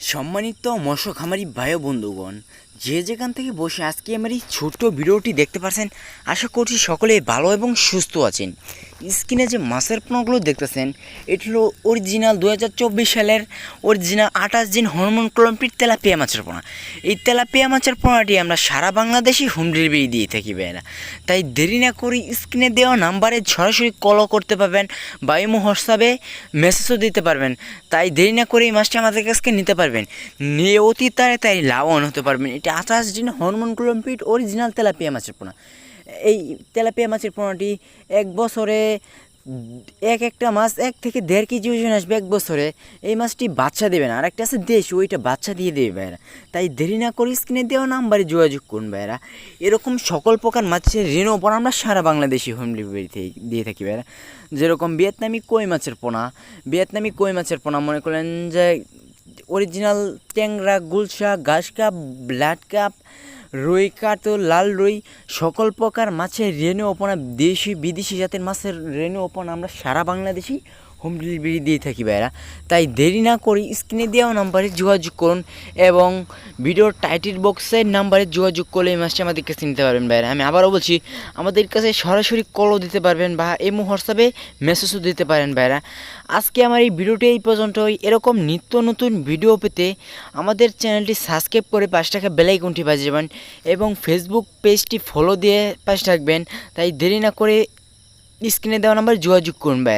সম্মানিত মৎস্য খামারি ভাই বন্ধুগণ, যে যেখান থেকে বসে আজকে আমার এই ছোট্ট ভিডিওটি দেখতে পাচ্ছেন আশা করছি সকলে ভালো এবং সুস্থ আছেন। স্ক্রিনে যে মাছের পোনাগুলো দেখতেছেন, এটি হলো অরিজিনাল দু হাজার চব্বিশ সালের অরিজিনাল আঠাশ দিন হরমোন ক্লম্পিট তেলাপিয়া মাছের পোনা। এই তেলাপিয়া মাছের পোনাটি আমরা সারা বাংলাদেশে হোম ডেলিভারি দিয়ে থাকি ভাইরা তাই দেরি না করে স্ক্রিনে দেওয়া নাম্বারে সরাসরি কলও করতে পারবেন বা ইমো, হোয়াটসঅ্যাপে মেসেজও দিতে পারবেন। তাই দেরি না করে এই মাছটি আমাদের কাছ থেকে নিতে পারবেন। নিয়ে অতি তাড়াতাড়ি লাভবান হতে পারবেন। এটা আঠাশ দিন হরমোন ক্লম্পিট অরিজিনাল তেলাপিয়া মাছের পোনা। এই তেলাপিয়া মাছের পোনাটি এক বছরে এক একটা মাছ এক থেকে দেড় কেজি ওজন আসবে এক বছরে। এই মাছটি বাচ্চা দেবে না। আর একটা আছে দেশ, ওইটা বাচ্চা দিয়ে দেবে ভাইরা তাই দেরি না করে স্ক্রিনে দেওয়া নাম্বারে যোগাযোগ করুন ভাইরা এরকম সকল প্রকার মাছের ঋণও পোনা আমরা সারা বাংলাদেশি হোম ডেলিভারি দিয়ে থাকি ভাইরা যেরকম ভিয়েতনামি কই মাছের পোনা, ভিয়েতনামি কই মাছের পোনা মনে করেন যে অরিজিনাল ট্যাংরা, গুলশা, ঘাস কাপ, ব্লাড কাপ রুই, কাতল, লাল রুই, সকল প্রকার মাছের রেণু ওপনা দেশি বিদেশি জাতের মাছের রেণু ওপনা আমরা সারা বাংলাদেশি হোম ডেলিভারি দিয়ে থাকি ভাইরা। তাই দেরি না করে স্ক্রিনে দেওয়া নাম্বারে যোগাযোগ করুন এবং ভিডিওর টাইটেল বক্সের নাম্বারে যোগাযোগ করলে এই মাছটি আমাদের কাছে নিতে পারবেন ভাইরা। আমি আবারও বলছি, আমাদের কাছে সরাসরি কলও দিতে পারবেন বা এমো হোয়াটসঅ্যাপে মেসেজও দিতে পারেন ভাইরা। আজকে আমার এই ভিডিওটি এই পর্যন্তই। এরকম নিত্য নতুন ভিডিও পেতে আমাদের চ্যানেলটি সাবস্ক্রাইব করে পাঁচ টাকা বেলাইকনটি বাজিয়ে যাবেন এবং ফেসবুক পেজটি ফলো দিয়ে পাশে থাকবেন। তাই দেরি না করে স্ক্রিনে দেওয়া নাম্বার যোগাযোগ করুন ভাই